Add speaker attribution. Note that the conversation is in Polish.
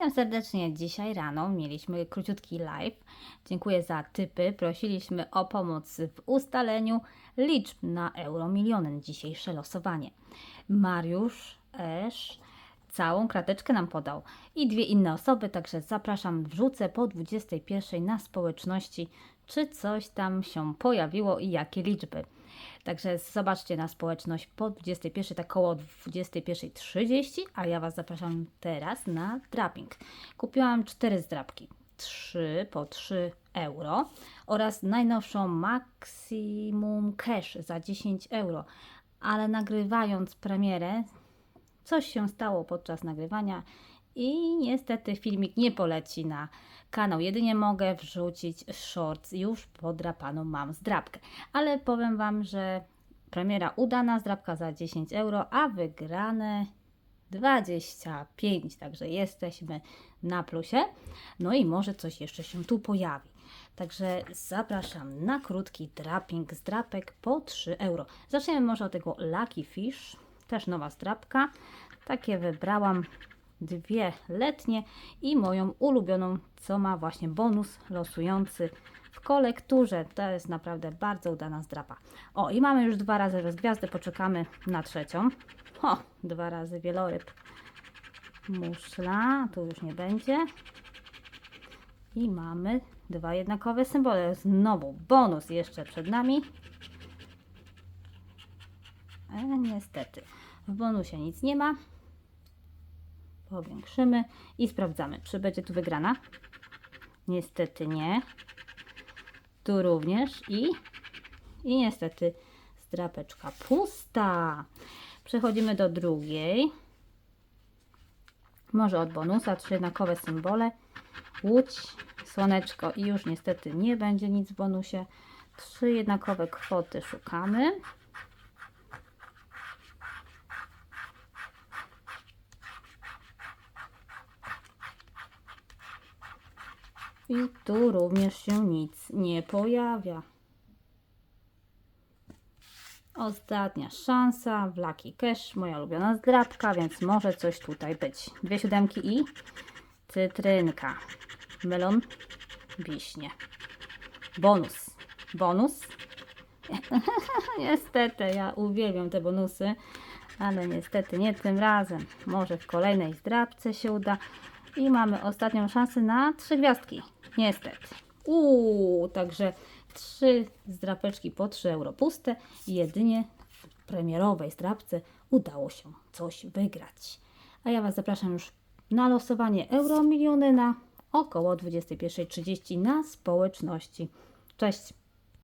Speaker 1: Witam serdecznie. Dzisiaj rano mieliśmy króciutki live. Dziękuję za typy. Prosiliśmy o pomoc w ustaleniu liczb na Euromiliony na dzisiejsze losowanie. Mariusz Esz całą krateczkę nam podał i dwie inne osoby, także zapraszam, wrzucę po 21 na społeczności, czy coś tam się pojawiło i jakie liczby. Także zobaczcie na społeczność po 21, tak około 21.30, a ja Was zapraszam teraz na draping. Kupiłam cztery zdrapki, 3 po 3 euro oraz najnowszą Maximum Cash za 10 euro. Ale nagrywając premierę, coś się stało podczas nagrywania i niestety filmik nie poleci na kanał. Jedynie mogę wrzucić shorts. Już podrapaną mam zdrabkę. Ale powiem Wam, że premiera udana, zdrabka za 10 euro, a wygrane 25. Także jesteśmy na plusie. No i może coś jeszcze się tu pojawi. Także zapraszam na krótki draping z drapek po 3 euro. Zaczniemy może od tego Lucky Fish. Też nowa zdrabka. Takie wybrałam dwie letnie i moją ulubioną, co ma właśnie bonus losujący w kolekturze. To jest naprawdę bardzo udana zdrapa. O, i mamy już dwa razy rozgwiazdę, poczekamy na trzecią. O, dwa razy wieloryb. Muszla, tu już nie będzie. I mamy dwa jednakowe symbole. Znowu bonus jeszcze przed nami. E, niestety, w bonusie nic nie ma. Powiększymy i sprawdzamy, czy będzie tu wygrana. Niestety nie. Tu również i, i niestety zdrapeczka pusta. Przechodzimy do drugiej. Może od bonusa, trzy jednakowe symbole. Łódź, słoneczko i już niestety nie będzie nic w bonusie. Trzy jednakowe kwoty szukamy. I tu również się nic nie pojawia. Ostatnia szansa w Lucky Cash, moja ulubiona zdrabka, więc może coś tutaj być. Dwie siódemki i cytrynka. Melon, wiśnie. Bonus. Bonus. niestety, ja uwielbiam te bonusy, ale niestety nie tym razem. Może w kolejnej zdrabce się uda. I mamy ostatnią szansę na trzy gwiazdki. Niestety. Uuu, także trzy zdrapeczki po 3 euro puste i jedynie w premierowej zdrapce udało się coś wygrać. A ja Was zapraszam już na losowanie Euro Miliony na około 21.30 na społeczności. Cześć!